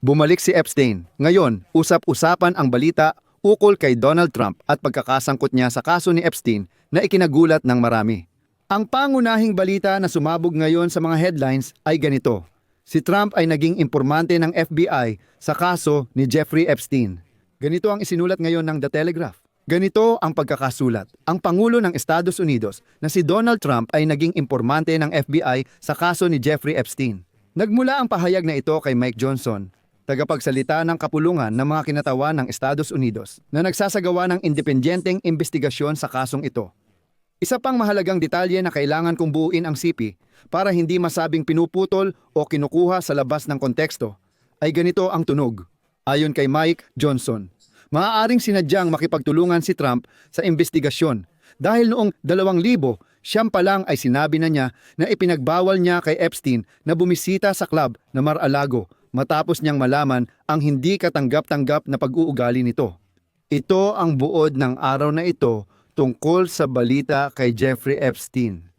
Bumalik si Epstein. Ngayon, usap-usapan ang balita ukol kay Donald Trump at pagkakasangkot niya sa kaso ni Epstein na ikinagulat ng marami. Ang pangunahing balita na sumabog ngayon sa mga headlines ay ganito. Si Trump ay naging impormante ng FBI sa kaso ni Jeffrey Epstein. Ganito ang isinulat ngayon ng The Telegraph. Ganito ang pagkakasulat. Ang Pangulo ng Estados Unidos na si Donald Trump ay naging impormante ng FBI sa kaso ni Jeffrey Epstein. Nagmula ang pahayag na ito kay Mike Johnson, tagapagsalita ng kapulungan ng mga kinatawan ng Estados Unidos na nagsasagawa ng independenteng investigasyon sa kasong ito. Isa pang mahalagang detalye na kailangan kong buuin ang CP para hindi masabing pinuputol o kinukuha sa labas ng konteksto ay ganito ang tunog. Ayon kay Mike Johnson, maaaring sinadyang makipagtulungan si Trump sa investigasyon dahil noong 2000 siyam pa lang ay sinabi na niya na ipinagbawal niya kay Epstein na bumisita sa club na Mar-a-Lago matapos niyang malaman ang hindi katanggap-tanggap na pag-uugali nito. Ito ang buod ng araw na ito tungkol sa balita kay Jeffrey Epstein.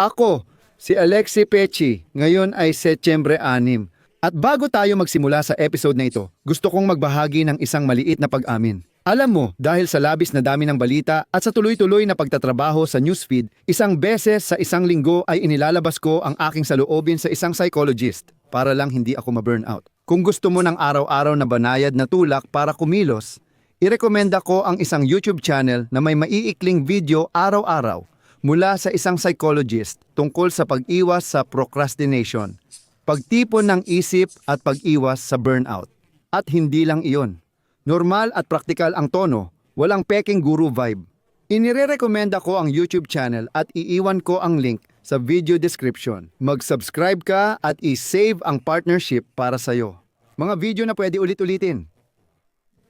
Ako, si Alexi Pechi, ngayon ay Setyembre 6. At bago tayo magsimula sa episode na ito, gusto kong magbahagi ng isang maliit na pag-amin. Alam mo, dahil sa labis na dami ng balita at sa tuloy-tuloy na pagtatrabaho sa newsfeed, isang beses sa isang linggo ay inilalabas ko ang aking saloobin sa isang psychologist para lang hindi ako ma-burnout. Kung gusto mo ng araw-araw na banayad na tulak para kumilos, irekomenda ko ang isang YouTube channel na may maiikling video araw-araw mula sa isang psychologist tungkol sa pag-iwas sa procrastination, pagtipon ng isip at pag-iwas sa burnout. At hindi lang iyon. Normal at praktikal ang tono, walang peking guru vibe. Inirerekomenda ko ang YouTube channel at iiwan ko ang link sa video description. Mag-subscribe ka at i-save ang partnership para sa'yo. Mga video na pwede ulit-ulitin.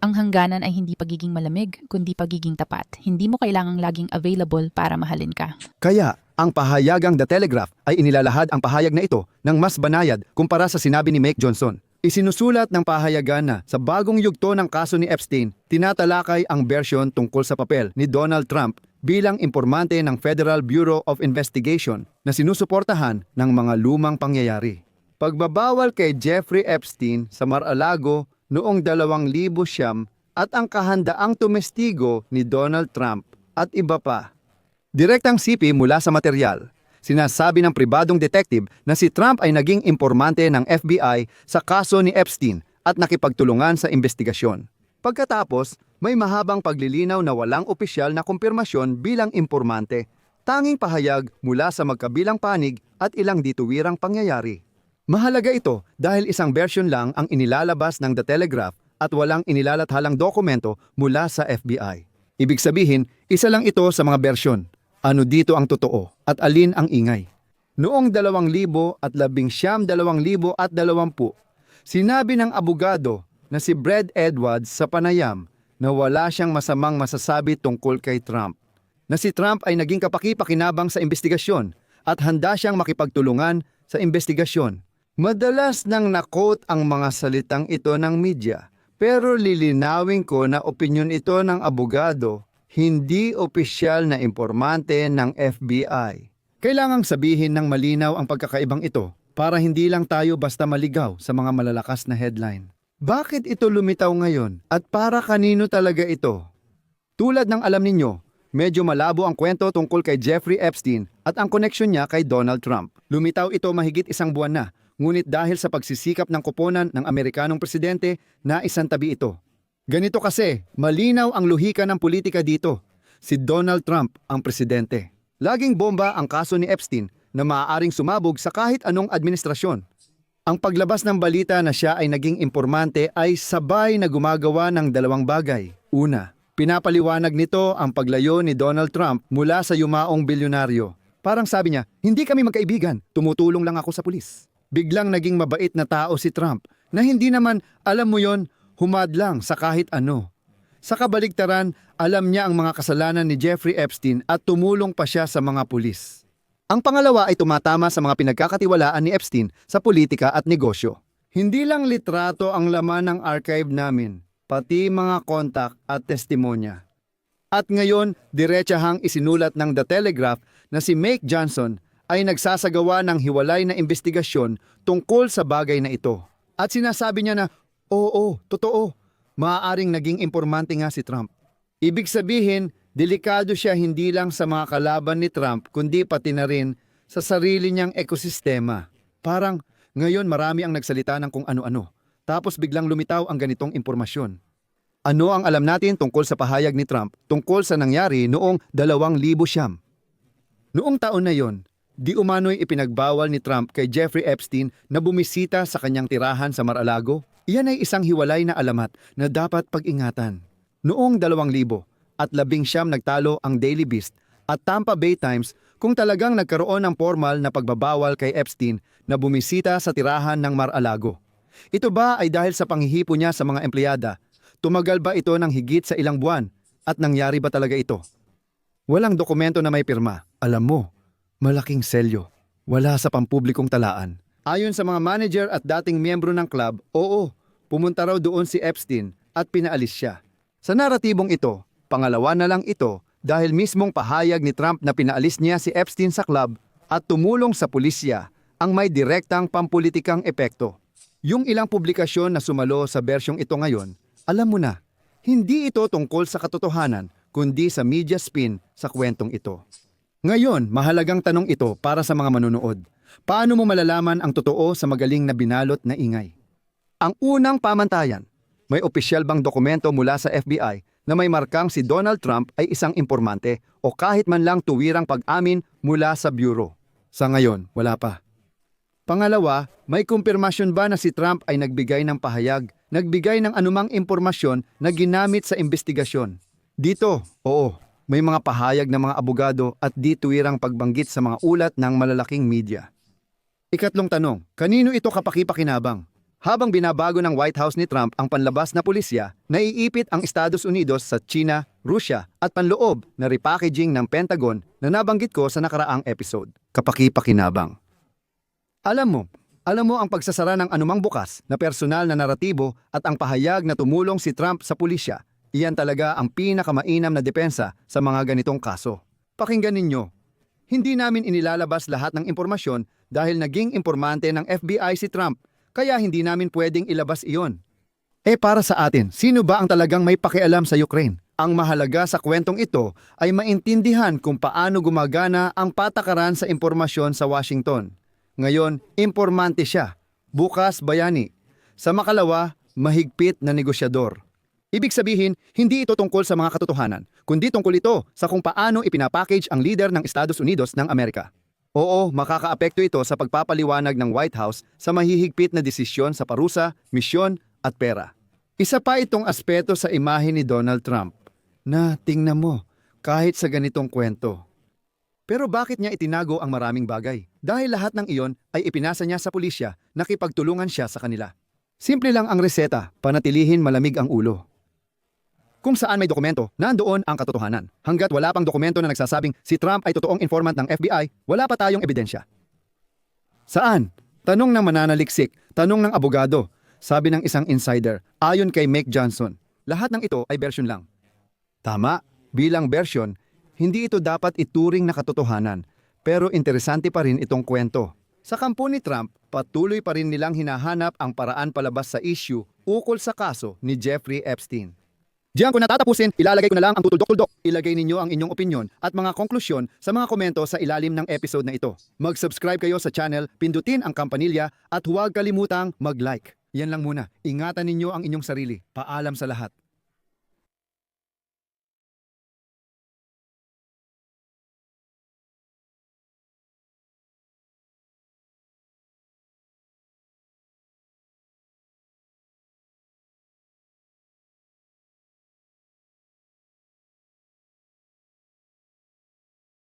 Ang hangganan ay hindi pagiging malamig, kundi pagiging tapat. Hindi mo kailangang laging available para mahalin ka. Kaya, ang pahayagang The Telegraph ay inilalahad ang pahayag na ito ng mas banayad kumpara sa sinabi ni Mike Johnson. Isinusulat ng pahayagan na sa bagong yugto ng kaso ni Epstein, tinatalakay ang bersyon tungkol sa papel ni Donald Trump bilang impormante ng Federal Bureau of Investigation na sinusuportahan ng mga lumang pangyayari. Pagbabawal kay Jeffrey Epstein sa Mar-a-Lago noong 2000 at ang kahandaang tumestigo ni Donald Trump at iba pa. Direktang sipi mula sa material. Sinasabi ng pribadong detective na si Trump ay naging impormante ng FBI sa kaso ni Epstein at nakipagtulungan sa investigasyon. Pagkatapos, may mahabang paglilinaw na walang opisyal na kumpirmasyon bilang impormante, tanging pahayag mula sa magkabilang panig at ilang dituwirang pangyayari. Mahalaga ito dahil isang version lang ang inilalabas ng The Telegraph at walang inilalathalang dokumento mula sa FBI. Ibig sabihin, isa lang ito sa mga bersyon. Ano dito ang totoo at alin ang ingay? Noong 2000 at labing siyam 2020, sinabi ng abogado na si Brad Edwards sa panayam na wala siyang masamang masasabi tungkol kay Trump. Na si Trump ay naging kapaki-pakinabang sa investigasyon at handa siyang makipagtulungan sa investigasyon. Madalas nang nakot ang mga salitang ito ng media, pero lilinawin ko na opinyon ito ng abogado hindi opisyal na impormante ng FBI. Kailangang sabihin ng malinaw ang pagkakaibang ito para hindi lang tayo basta maligaw sa mga malalakas na headline. Bakit ito lumitaw ngayon at para kanino talaga ito? Tulad ng alam ninyo, medyo malabo ang kwento tungkol kay Jeffrey Epstein at ang koneksyon niya kay Donald Trump. Lumitaw ito mahigit isang buwan na, ngunit dahil sa pagsisikap ng koponan ng Amerikanong presidente na isantabi ito. Ganito kasi, malinaw ang luhika ng politika dito. Si Donald Trump ang presidente. Laging bomba ang kaso ni Epstein na maaaring sumabog sa kahit anong administrasyon. Ang paglabas ng balita na siya ay naging impormante ay sabay na gumagawa ng dalawang bagay. Una, pinapaliwanag nito ang paglayo ni Donald Trump mula sa yumaong bilyonaryo. Parang sabi niya, hindi kami magkaibigan, tumutulong lang ako sa pulis. Biglang naging mabait na tao si Trump na hindi naman, alam mo yon, humadlang sa kahit ano. Sa kabaligtaran, alam niya ang mga kasalanan ni Jeffrey Epstein at tumulong pa siya sa mga pulis. Ang pangalawa ay tumatama sa mga pinagkakatiwalaan ni Epstein sa politika at negosyo. Hindi lang litrato ang laman ng archive namin, pati mga kontak at testimonya. At ngayon, diretsahang isinulat ng The Telegraph na si Make Johnson ay nagsasagawa ng hiwalay na investigasyon tungkol sa bagay na ito. At sinasabi niya na, oo, totoo, maaaring naging impormante nga si Trump. Ibig sabihin, delikado siya hindi lang sa mga kalaban ni Trump, kundi pati na rin sa sarili niyang ekosistema. Parang ngayon marami ang nagsalita ng kung ano-ano, tapos biglang lumitaw ang ganitong impormasyon. Ano ang alam natin tungkol sa pahayag ni Trump tungkol sa nangyari noong 2000 siyam? Noong taon na yon, di umano'y ipinagbawal ni Trump kay Jeffrey Epstein na bumisita sa kanyang tirahan sa Mar-a-Lago. Iyan ay isang hiwalay na alamat na dapat pag-ingatan. Noong 2000 at labing siyam nagtalo ang Daily Beast at Tampa Bay Times kung talagang nagkaroon ng formal na pagbabawal kay Epstein na bumisita sa tirahan ng Mar-a-Lago. Ito ba ay dahil sa panghihipo niya sa mga empleyada? Tumagal ba ito ng higit sa ilang buwan? At nangyari ba talaga ito? Walang dokumento na may pirma. Alam mo, malaking selyo. Wala sa pampublikong talaan. Ayon sa mga manager at dating miyembro ng club, oo, pumunta raw doon si Epstein at pinaalis siya. Sa naratibong ito, pangalawa na lang ito dahil mismong pahayag ni Trump na pinaalis niya si Epstein sa club at tumulong sa pulisya ang may direktang pampulitikang epekto. Yung ilang publikasyon na sumalo sa bersyong ito ngayon, alam mo na, hindi ito tungkol sa katotohanan, kundi sa media spin sa kwentong ito. Ngayon, mahalagang tanong ito para sa mga manunood. Paano mo malalaman ang totoo sa magaling na binalot na ingay? Ang unang pamantayan, may opisyal bang dokumento mula sa FBI na may markang si Donald Trump ay isang impormante o kahit man lang tuwirang pag-amin mula sa bureau? Sa ngayon, wala pa. Pangalawa, may kumpirmasyon ba na si Trump ay nagbigay ng pahayag, nagbigay ng anumang impormasyon na ginamit sa investigasyon? Dito, oo, may mga pahayag ng mga abogado at di tuwirang pagbanggit sa mga ulat ng malalaking media. Ikatlong tanong, kanino ito kapakipakinabang? Habang binabago ng White House ni Trump ang panlabas na pulisya, naiipit ang Estados Unidos sa China, Russia at panloob na repackaging ng Pentagon na nabanggit ko sa nakaraang episode. Kapakipakinabang. Alam mo, alam mo ang pagsasara ng anumang bukas na personal na naratibo at ang pahayag na tumulong si Trump sa pulisya, iyan talaga ang pinakamainam na depensa sa mga ganitong kaso. Pakinggan ninyo, hindi namin inilalabas lahat ng impormasyon dahil naging informante ng FBI si Trump, kaya hindi namin pwedeng ilabas iyon. Eh para sa atin, sino ba ang talagang may pakialam sa Ukraine? Ang mahalaga sa kwentong ito ay maintindihan kung paano gumagana ang patakaran sa impormasyon sa Washington. Ngayon, impormante siya. Bukas, bayani. Sa makalawa, mahigpit na negosyador. Ibig sabihin, hindi ito tungkol sa mga katotohanan, kundi tungkol ito sa kung paano ipinapackage ang leader ng Estados Unidos ng Amerika. Oo, makakaapekto ito sa pagpapaliwanag ng White House sa mahihigpit na desisyon sa parusa, misyon at pera. Isa pa itong aspeto sa imahe ni Donald Trump na tingnan mo, kahit sa ganitong kwento. Pero bakit niya itinago ang maraming bagay? Dahil lahat ng iyon ay ipinasa niya sa pulisya, nakipagtulungan siya sa kanila. Simple lang ang reseta, panatilihin malamig ang ulo. Kung saan may dokumento, nandoon ang katotohanan. Hanggat wala pang dokumento na nagsasabing si Trump ay totoong informant ng FBI, wala pa tayong ebidensya. Saan? Tanong ng mananaliksik, tanong ng abogado, sabi ng isang insider, ayon kay Mike Johnson. Lahat ng ito ay version lang. Tama, bilang version, hindi ito dapat ituring na katotohanan, pero interesante pa rin itong kwento. Sa kampo ni Trump, patuloy pa rin nilang hinahanap ang paraan palabas sa issue ukol sa kaso ni Jeffrey Epstein. Diyan ko natatapusin, ilalagay ko na lang ang tutuldok-tuldok. Ilagay ninyo ang inyong opinion at mga konklusyon sa mga komento sa ilalim ng episode na ito. Mag-subscribe kayo sa channel, pindutin ang kampanilya at huwag kalimutang mag-like. Yan lang muna. Ingatan ninyo ang inyong sarili. Paalam sa lahat.